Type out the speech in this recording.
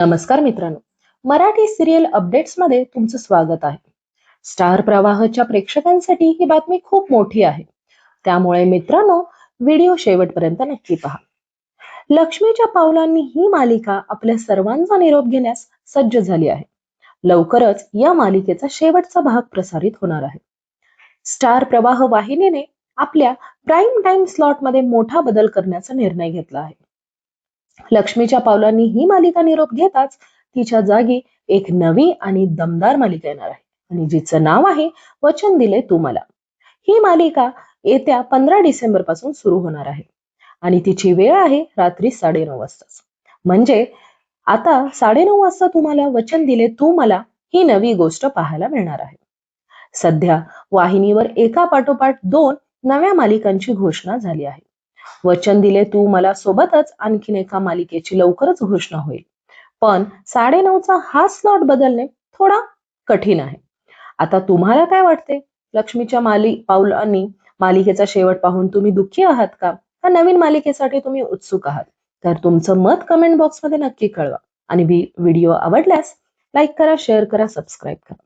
नमस्कार मित्रांनो. मराठी सिरियल अपडेट्समध्ये तुमचं स्वागत आहे. स्टार प्रवाहच्या प्रेक्षकांसाठी ही बातमी खूप मोठी आहे. त्यामुळे मित्रांनो व्हिडिओ शेवटपर्यंत नक्की पहा. लक्ष्मीच्या पावलांनी ही मालिका आपल्या सर्वांचा निरोप घेण्यास सज्ज झाली आहे. लवकरच या मालिकेचा शेवटचा भाग प्रसारित होणार आहे. स्टार प्रवाह वाहिनीने आपल्या प्राईम टाइम स्लॉटमध्ये मोठा बदल करण्याचा निर्णय घेतला आहे. लक्ष्मीच्या पावलांनी ही मालिका निरोप घेताच तिच्या जागी एक नवी आणि दमदार मालिका येणार आहे. आणि जिचं नाव आहे वचन दिले तू मला. ही मालिका येत्या पंधरा डिसेंबरपासून सुरू होणार आहे. आणि तिची वेळ आहे रात्री साडेनऊ वाजता. म्हणजे आता साडेनऊ वाजता तुम्हाला वचन दिले तू मला ही नवी गोष्ट पाहायला मिळणार आहे. सध्या वाहिनीवर एका पाठोपाठ दोन नव्या मालिकांची घोषणा झाली आहे. वचन दिले तू मला सोबतच आणखीन एका मालिकेची लवकरच घोषणा होईल. पण साडेनऊचा हा स्लॉट बदलणे थोडा कठीण आहे. आता तुम्हाला काय वाटते? लक्ष्मीच्या माली पाऊलांनी मालिकेचा शेवट पाहून तुम्ही दुःखी आहात का? हा नवीन मालिकेसाठी तुम्ही उत्सुक आहात? तर तुमचं मत कमेंट बॉक्समध्ये नक्की कळवा. आणि व्हिडिओ आवडल्यास लाईक करा शेअर करा सबस्क्राईब करा.